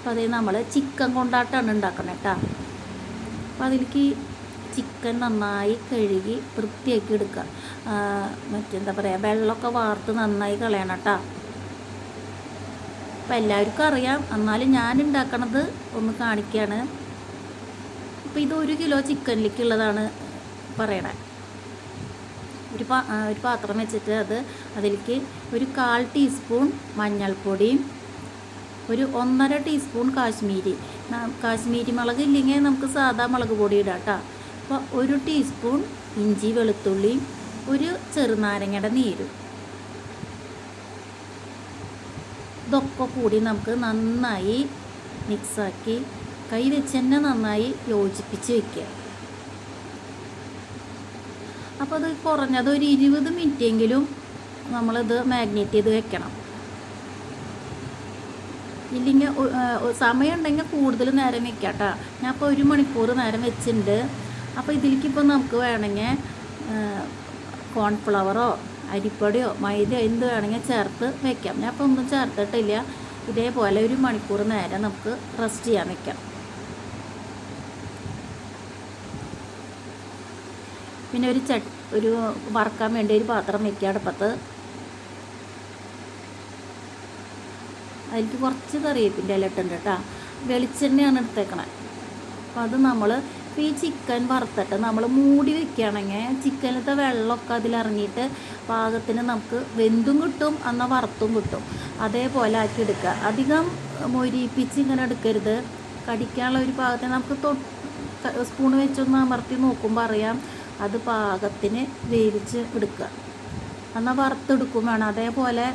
അപ്പോൾ അതേ നമ്മൾ ചിക്കൻ കൊണ്ടാട്ടാണ് ഉണ്ടാക്കണേ കേട്ടോ. അപ്പോൾ അതിലേക്ക് ചിക്കൻ നന്നായി കഴുകി വൃത്തിയാക്കി എടുക്കുക. മറ്റെന്താ പറയുക വെള്ളമൊക്കെ വാർത്ത് നന്നായി കളയണം കേട്ടോ. അപ്പം എല്ലാവർക്കും അറിയാം. എന്നാലും ഞാൻ ഉണ്ടാക്കണത് ഒന്ന് കാണിക്കുകയാണ് അപ്പോൾ ഇത് ഒരു കിലോ ചിക്കനിലേക്കുള്ളതാണ് പറയണേ. ഒരു പാ ഒരു പാത്രം വെച്ചിട്ട് അത് അതിലേക്ക് ഒരു കാൽ ടീസ്പൂൺ മഞ്ഞൾപ്പൊടിയും ഒരു ഒന്നര ടീസ്പൂൺ കാശ്മീരി. കാശ്മീരി മുളക് ഇല്ലെങ്കിൽ നമുക്ക് സാധാ മുളക് പൊടി ഇടാം കേട്ടോ. അപ്പോൾ ഒരു ടീസ്പൂൺ ഇഞ്ചി വെളുത്തുള്ളി ഒരു ചെറുനാരങ്ങയുടെ നീരും. ഇതൊക്കെ കൂടി നമുക്ക് നന്നായി മിക്സാക്കി കൈ വെച്ച് തന്നെ നന്നായി യോജിപ്പിച്ച് വയ്ക്കുക അപ്പോൾ അത് കുറഞ്ഞത് ഒരു ഇരുപത് മിനിറ്റെങ്കിലും നമ്മളിത് മാഗ്നേറ്റ് ചെയ്ത് വെക്കണം. ഇല്ലെങ്കിൽ സമയം ഉണ്ടെങ്കിൽ കൂടുതൽ നേരം വെക്കാം കേട്ടോ ഞാൻ ഇപ്പോൾ ഒരു മണിക്കൂർ നേരം വെച്ചിട്ടുണ്ട്. അപ്പോൾ ഇതിലേക്ക് ഇപ്പോൾ നമുക്ക് വേണമെങ്കിൽ കോൺഫ്ലവറോ അരിപ്പൊടിയോ മൈദയോ എന്ത് വേണമെങ്കിൽ ചേർത്ത് വെക്കാം. ഞാൻ ഇപ്പോൾ ഒന്നും ചേർത്തിട്ടില്ല. ഇതേപോലെ ഒരു മണിക്കൂർ നേരം നമുക്ക് റെസ്റ്റ് ചെയ്യാൻ വെക്കാം. പിന്നെ ഒരു ചട്ട് ഒരു വറക്കാൻ വേണ്ടി ഒരു പാത്രം വെക്കുക അടുപ്പത്ത് അതിലേക്ക് കുറച്ച് കറിവേപ്പിന്റെ ഇല ഇട്ടുണ്ട് കേട്ടോ. വെളിച്ചെണ്ണയാണ് എടുത്തേക്കണേ. അപ്പോൾ അത് നമ്മൾ ഈ ചിക്കൻ വറുത്തിട്ട് നമ്മൾ മൂടി വെക്കുകയാണെങ്കിൽ ചിക്കനിലത്തെ വെള്ളമൊക്കെ അതിലിറങ്ങിയിട്ട് പാകത്തിന് നമുക്ക് വെന്തും കിട്ടും എന്നാൽ വറുത്തും കിട്ടും. അതേപോലെ ആക്കി എടുക്കുക. അധികം മൊരിപ്പിച്ച് ഇങ്ങനെ എടുക്കരുത്. കടിക്കാനുള്ള ഒരു പാകത്തിന് നമുക്ക് സ്പൂൺ വെച്ചൊന്ന് അമർത്തി നോക്കുമ്പോൾ അറിയാം അത് പാകത്തിന് വേവിച്ച് എടുക്കുക. എന്നാൽ വറുത്തെടുക്കും വേണം. അതേപോലെ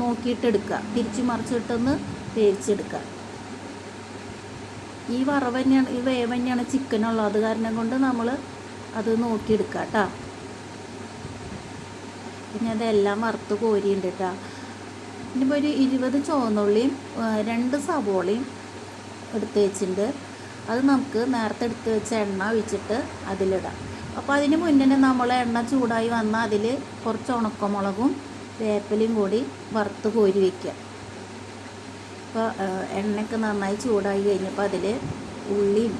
നോക്കിയിട്ട് എടുക്കുക തിരിച്ച് മറിച്ചിട്ടൊന്ന് വേവിച്ചെടുക്കുക ഈ വറവ് തന്നെയാണ് ഈ വേവ് തന്നെയാണ് ചിക്കനുള്ളത് അത് കാരണം കൊണ്ട് നമ്മൾ അത് നോക്കിയെടുക്കുക കേട്ടോ പിന്നെ അതെല്ലാം വറുത്ത് കോരിയുണ്ട് കേട്ടോ ഇനിയിപ്പോൾ ഒരു ഇരുപത് ചുവന്നുള്ളിയും രണ്ട് സവോളയും എടുത്ത് വെച്ചിട്ടുണ്ട്. അത് നമുക്ക് നേരത്തെ എടുത്ത് വെച്ച എണ്ണ ഒഴിച്ചിട്ട് അതിലിടാം. അപ്പോൾ അതിന് മുന്നേ നമ്മൾ എണ്ണ ചൂടായി വന്നാൽ അതിൽ കുറച്ച് ഉണക്കമുളകും വേപ്പിലയും കൂടി വറുത്ത് കോരി വയ്ക്കുക അപ്പോൾ എണ്ണയൊക്കെ നന്നായി ചൂടായി കഴിഞ്ഞപ്പോൾ അതിൽ ഉള്ളിയും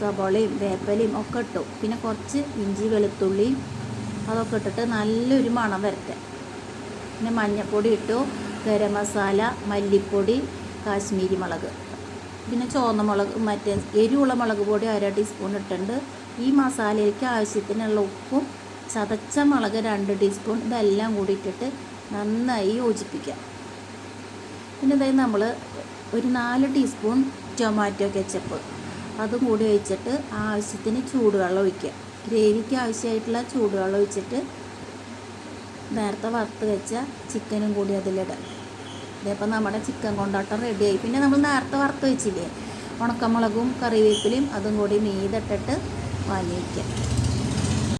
സബോളയും വേപ്പലയും ഒക്കെ ഇട്ടു. പിന്നെ കുറച്ച് ഇഞ്ചി വെളുത്തുള്ളിയും അതൊക്കെ ഇട്ടിട്ട് നല്ലൊരു മണം വരട്ടെ. പിന്നെ മഞ്ഞൾപ്പൊടി ഇട്ടു. ഗരം മസാല മല്ലിപ്പൊടി കാശ്മീരി മുളക്. പിന്നെ ചുവന്ന മുളക് മറ്റേ എരിവുള്ള മുളക് പൊടി അര ടീസ്പൂൺ ഇട്ടിട്ടുണ്ട്. ഈ മസാലയ്ക്ക് ആവശ്യത്തിനുള്ള ഉപ്പും ചതച്ച മുളക് രണ്ട് ടീസ്പൂൺ ഇതെല്ലാം കൂടി ഇട്ടിട്ട് നന്നായി യോജിപ്പിക്കാം. പിന്നെ ഇതായി നമ്മൾ ഒരു നാല് ടീസ്പൂൺ ടൊമാറ്റോ കെച്ചപ്പ്. അതും കൂടി ഒഴിച്ചിട്ട് ആവശ്യത്തിന് ചൂടുവെള്ളം ഒഴിക്കുക. ഗ്രേവിക്ക് ആവശ്യമായിട്ടുള്ള ചൂടുവെള്ളം ഒഴിച്ചിട്ട് നേരത്തെ വറുത്ത് വെച്ച ചിക്കനും കൂടി അതിലിടാം. ഇതേപ്പോൾ നമ്മുടെ ചിക്കൻ കൊണ്ടാട്ടം റെഡിയായി. പിന്നെ നമ്മൾ നേരത്തെ വറുത്ത് വെച്ചില്ലേ? ഉണക്കമുളകും കറിവേപ്പിലയും അതും കൂടി മീതിട്ടിട്ട് വാങ്ങി വയ്ക്കുക